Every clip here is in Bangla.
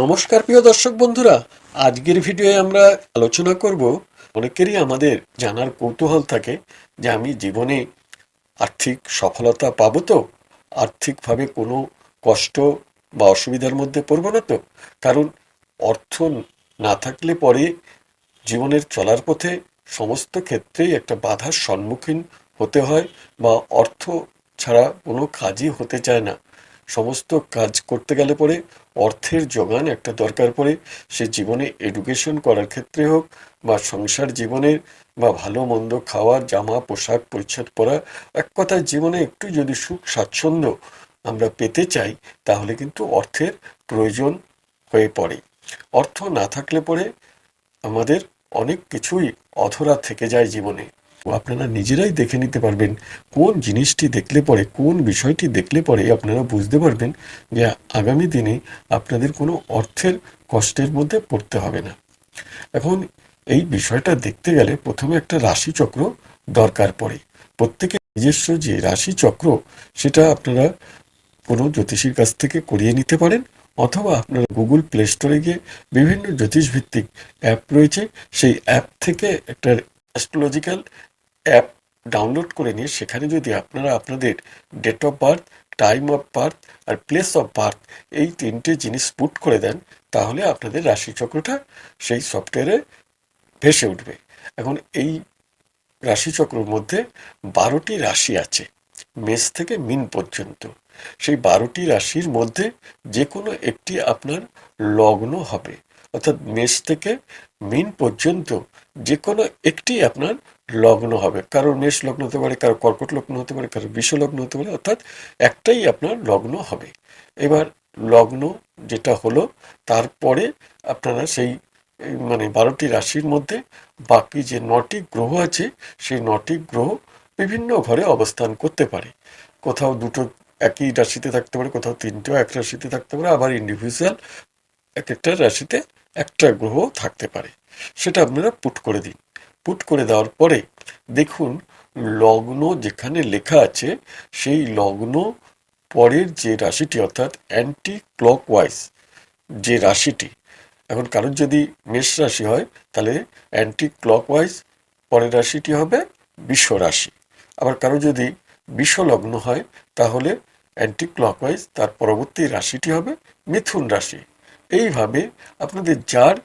নমস্কার প্রিয় দর্শক বন্ধুরা, আজকের ভিডিওয়ে আমরা আলোচনা করব অনেকেরই আমাদের জানার কৌতূহল থাকে যে আমি জীবনে আর্থিক সফলতা পাবো তো? আর্থিকভাবে কোনো কষ্ট বা অসুবিধার মধ্যে পড়ব না তো? কারণ অর্থ না থাকলে পরে জীবনের চলার পথে সমস্ত ক্ষেত্রেই একটা বাধার সম্মুখীন হতে হয় বা অর্থ ছাড়া কোনো কাজই হতে চায় না। সমস্ত কাজ করতে গেলে পরে অর্থের যোগান একটা দরকার পড়ে। সে জীবনে এডুকেশন করার ক্ষেত্রে হোক বা সংসার জীবনের বা ভালো মন্দ খাওয়া, জামা, পোশাক পরিচ্ছদ পরা, এক কথায় জীবনে একটু যদি সুখ স্বাচ্ছন্দ্য আমরা পেতে চাই, তাহলে কিন্তু অর্থের প্রয়োজন হয়ে পড়ে। অর্থ না থাকলে পরে আমাদের অনেক কিছুই অধরা থেকে যায় জীবনে। আপনারা নিজেরাই দেখে নিতে পারবেন কোন জিনিসটি দেখলে পরে, কোন বিষয়টি দেখলে পরে আপনারা বুঝতে পারবেন যে আগামী দিনে আপনাদের কোনো অর্থের কষ্টের মধ্যে পড়তে হবে না। এখন এই বিষয়টা দেখতে গেলে প্রথমে একটা রাশিচক্র দরকার পড়ে। প্রত্যেকের নিজস্ব যে রাশিচক্র, সেটা আপনারা কোনো জ্যোতিষীর কাছ থেকে করিয়ে নিতে পারেন অথবা আপনারা গুগল প্লে স্টোরে গিয়ে বিভিন্ন জ্যোতিষভিত্তিক অ্যাপ রয়েছে, সেই অ্যাপ থেকে একটা অ্যাস্ট্রোলজিক্যাল অ্যাপ ডাউনলোড করে নিয়ে সেখানে যদি আপনারা আপনাদের date of birth time of birth R place of birth এই তিনটে জিনিস পুট করে দেন, তাহলে আপনাদের রাশিচক্রটা সেই সফটওয়্যারে ভেসে উঠবে। এখন এই রাশিচক্রের মধ্যে বারোটি রাশি আছে, মেষ থেকে মিন পর্যন্ত। সেই বারোটি রাশির মধ্যে যে কোনো একটি আপনার লগ্ন হবে। অর্থাৎ মেষ থেকে মিন পর্যন্ত যে কোনো একটি আপনার লগ্ন হবে। কারও মেষ লগ্ন হতে পারে, কারও কর্কট লগ্ন হতে পারে, কারও বিষ লগ্ন হতে পারে, অর্থাৎ একটাই আপনার লগ্ন হবে। এবার লগ্ন যেটা হলো, তারপরে আপনারা সেই মানে বারোটি রাশির মধ্যে বাকি যে নটি গ্রহ আছে, সেই নটি গ্রহ বিভিন্ন ঘরে অবস্থান করতে পারে। কোথাও দুটো একই রাশিতে থাকতে পারে, কোথাও তিনটেও এক রাশিতে থাকতে পারে, আবার ইন্ডিভিজুয়াল এক একটা রাশিতে একটা গ্রহ থাকতে পারে। সেটা আপনারা পুট করে দিন। পুট করে দেওয়ার পরে দেখুন লগ্ন যেখানে লেখা আছে, সেই লগ্ন পরের যে রাশিটি, অর্থাৎ অ্যান্টি ক্লকওয়াইজ যে রাশিটি, এখন কারোর যদি মেষ রাশি হয়, তাহলে অ্যান্টি ক্লকওয়াইজ পরের রাশিটি হবে বিশ্ব রাশি। আবার কারও যদি বিশ্ব লগ্ন হয়, তাহলে অ্যান্টি ক্লকওয়াইজ তার পরবর্তী রাশিটি হবে মিথুন রাশি। এইভাবে আপনাদের যার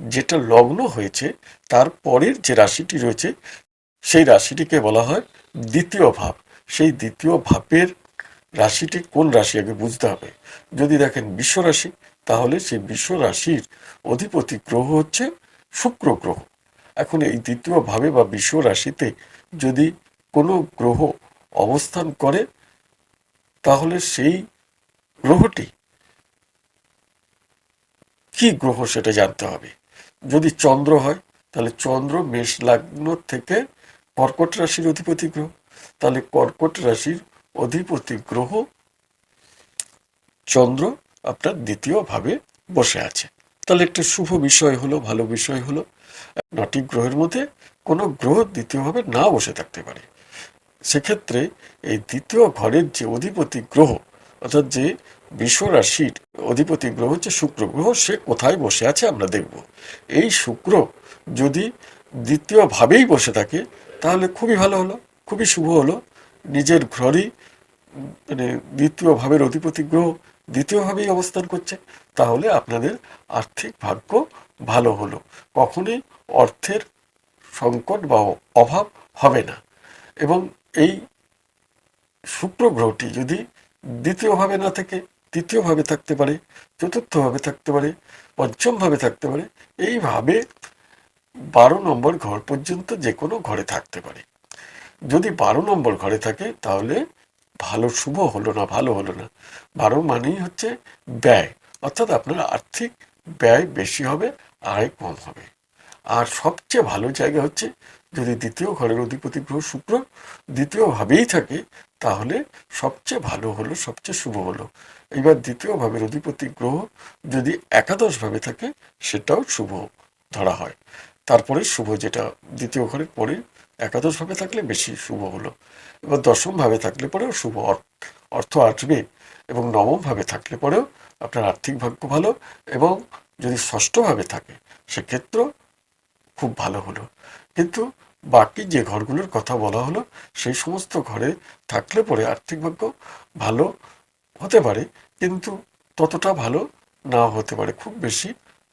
যেটা লগ্ন হয়েছে, তার পরের যে রাশিটি রয়েছে, সেই রাশিটিকে বলা হয় দ্বিতীয় ভাব। সেই দ্বিতীয় ভাবের রাশিটি কোন রাশি আগে বুঝতে হবে? যদি দেখেন বিশ্ব রাশি, তাহলে সেই বিশ্ব রাশির অধিপতি গ্রহ হচ্ছে শুক্র গ্রহ। এখন এই দ্বিতীয় ভাবে বা বিশ্ব রাশিতে যদি কোনো গ্রহ অবস্থান করে, তাহলে সেই গ্রহটি কি গ্রহ সেটা জানতে হবে। যদি চন্দ্র হয়, তাহলে চন্দ্র মেষ লগ্ন থেকে কর্কট রাশির অধিপতি গ্রহ। তাহলে কর্কট রাশির অধিপতি গ্রহ চন্দ্র আপনার দ্বিতীয় ভাবে বসে আছে। তাহলে একটা শুভ বিষয় হলো, ভালো বিষয় হলো, নটি গ্রহের মধ্যে কোনো গ্রহ দ্বিতীয়ভাবে না বসে থাকতে পারে। সেক্ষেত্রে এই দ্বিতীয় ঘরের যে অধিপতি গ্রহ, অর্থাৎ যে বিশ্ব রাশির অধিপতি গ্রহ হচ্ছে শুক্র গ্রহ, সে কোথায় বসে আছে আমরা দেখব। এই শুক্র যদি দ্বিতীয়ভাবেই বসে থাকে, তাহলে খুবই ভালো হলো, খুবই শুভ হলো। নিজের ঘরই মানে দ্বিতীয় ভাবের অধিপতি গ্রহ দ্বিতীয়ভাবেই অবস্থান করছে, তাহলে আপনাদের আর্থিক ভাগ্য ভালো হলো। কখনোই অর্থের সংকট বা অভাব হবে না। এবং এই শুক্র গ্রহটি যদি দ্বিতীয়ভাবে না থাকে তৃতীয়ভাবে থাকতে পারে, চতুর্থভাবে থাকতে পারে, পঞ্চমভাবে থাকতে পারে, এইভাবে বারো নম্বর ঘর পর্যন্ত যে কোনো ঘরে থাকতে পারে। যদি বারো নম্বর ঘরে থাকে, তাহলে ভালো শুভ হলো না, ভালো হলো না। বারো মানেই হচ্ছে ব্যয়, অর্থাৎ আপনার আর্থিক ব্যয় বেশি হবে, আয় কম হবে। আর সবচেয়ে ভালো জায়গা হচ্ছে যদি দ্বিতীয় ঘরের অধিপতি গ্রহ শুক্র দ্বিতীয়ভাবেই থাকে, তাহলে সবচেয়ে ভালো হলো, সবচেয়ে শুভ হলো। এবার দ্বিতীয় ভাবের অধিপতি গ্রহ যদি একাদশভাবে থাকে, সেটাও শুভ ধরা হয়। তারপরে শুভ যেটা, দ্বিতীয় ঘরের পরে একাদশভাবে থাকলে বেশি শুভ হলো। এবার দশমভাবে থাকলে পরেও শুভ অর্থ আসবে এবং নবমভাবে থাকলে পরেও আপনার আর্থিক ভাগ্য ভালো এবং যদি ষষ্ঠভাবে থাকে, সেক্ষেত্রেও খুব ভালো হলো। কিন্তু বাকি যে ঘরগুলোর কথা বলা হলো, সেই সমস্ত ঘরে থাকলে পরে আর্থিক ভাগ্য ভালো হতে পারে, কিন্তু ততটা ভালো নাও হতে পারে, খুব বেশি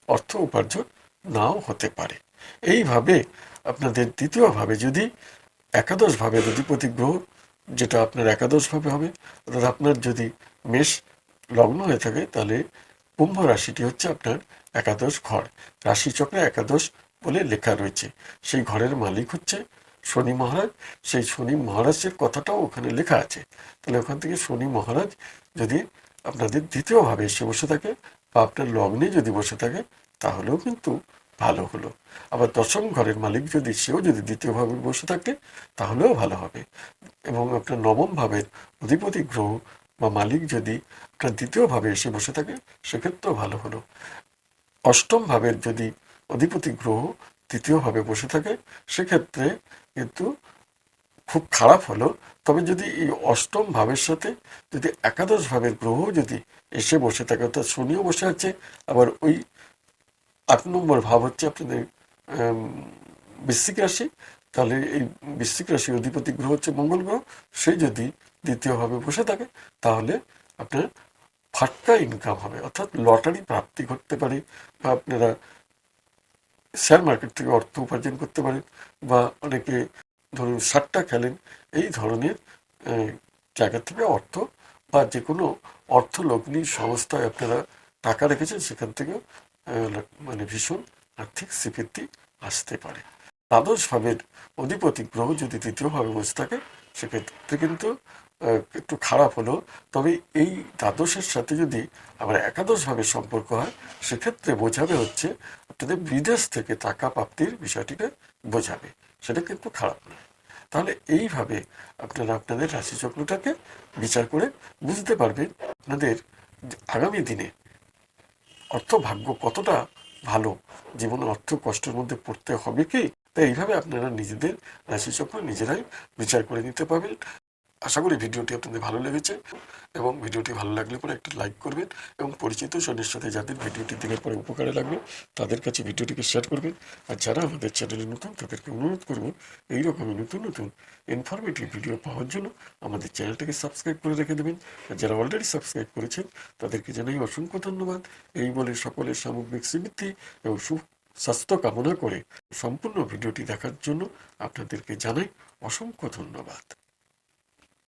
অর্থ উপার্জন নাও হতে পারে। এইভাবে আপনাদের দ্বিতীয়ভাবে যদি একাদশভাবে অধিপতি গ্রহ যেটা আপনার একাদশভাবে হবে, অর্থাৎ আপনার যদি মেষ লগ্ন হয়ে থাকে, তাহলে কুম্ভ রাশিটি হচ্ছে আপনার একাদশ ঘর। রাশিচক্রে একাদশ বলে লেখা রয়েছে। সেই ঘরের মালিক হচ্ছে শনি মহারাজ। সেই শনি মহারাজের কথাটাও ওখানে লেখা আছে। তাহলে ওখান থেকে শনি মহারাজ যদি আপনাদের দ্বিতীয়ভাবে এসে বসে থাকে বা আপনার লগ্নে যদি বসে থাকে, তাহলেও কিন্তু ভালো হলো। আবার দশম ঘরের মালিক যদি সেও যদি দ্বিতীয়ভাবে বসে থাকে, তাহলেও ভালো হবে। এবং আপনার নবম ভাবের অধিপতি গ্রহ বা মালিক যদি আপনার দ্বিতীয়ভাবে এসে বসে থাকে, সেক্ষেত্রেও ভালো হলো। অষ্টম ভাবের যদি অধিপতি গ্রহ তৃতীয়ভাবে বসে থাকে, সেক্ষেত্রে কিন্তু খুব খারাপ হলো। তবে যদি এই অষ্টম ভাবের সাথে যদি একাদশ ভাবের গ্রহ যদি এসে বসে থাকে, অর্থাৎ শনিও বসে আছে, আবার ওই আট নম্বর ভাব হচ্ছে আপনাদের বৃশ্চিক রাশি, তাহলে এই বৃশ্চিক রাশির অধিপতি গ্রহ হচ্ছে মঙ্গল গ্রহ, সে যদি দ্বিতীয়ভাবে বসে থাকে, তাহলে আপনার ফাটকা ইনকাম হবে, অর্থাৎ লটারি প্রাপ্তি ঘটতে পারে, বা আপনারা শেয়ার মার্কেট থেকে অর্থ উপার্জন করতে পারেন বা অনেকে ধরুন সাট্টা খেলেন, এই ধরনের জায়গা থেকে অর্থ বা যে কোনো অর্থ লগ্নি সংস্থায় আপনারা টাকা রেখেছেন, সেখান থেকেও মানে ভীষণ আর্থিক স্বীকৃতি আসতে পারে। দ্বাদশ ভাবের অধিপতি গ্রহ যদি তৃতীয়ভাবে বসে থাকে, সেক্ষেত্রে কিন্তু একটু খারাপ হলো, তবে এই দ্বাদশের সাথে যদি আবার একাদশভাবে সম্পর্ক হয়, সেক্ষেত্রে বোঝাবে হচ্ছে আপনাদের বিদেশ থেকে টাকা প্রাপ্তির বিষয়টিকে বোঝাবে, সেটা কিন্তু খারাপ নয়। তাহলে এইভাবে আপনারা আপনাদের রাশিচক্রটাকে বিচার করে বুঝতে পারবেন আপনাদের আগামী দিনে অর্থ ভাগ্য কতটা ভালো, জীবনে অর্থ কষ্টের মধ্যে পড়তে হবে কি? তাই এইভাবে আপনারা নিজেদের রাশিচক্র নিজেরাই বিচার করে নিতে পারবেন। আশা করি ভিডিওটি আপনাদের ভালো লেগেছে এবং ভিডিওটি ভালো লাগলে পরে একটি লাইক করবেন এবং পরিচিত সনের সাথে যাদের ভিডিওটি দেখে পরে উপকারে লাগবে, তাদের কাছে ভিডিওটিকে শেয়ার করবেন। আর যারা আমাদের চ্যানেলে নতুন, তাদেরকে অনুরোধ করব এইরকমই নতুন নতুন ইনফরমেটিভ ভিডিও পাওয়ার জন্য আমাদের চ্যানেলটাকে সাবস্ক্রাইব করে রেখে দেবেন। আর যারা অলরেডি সাবস্ক্রাইব করেছেন, তাদেরকে জানাই অসংখ্য ধন্যবাদ। এই বলে সকলের সামগ্রিক স্বীকৃতি এবং সুস্বাস্থ্য কামনা করে সম্পূর্ণ ভিডিওটি দেখার জন্য আপনাদেরকে জানাই অসংখ্য ধন্যবাদ।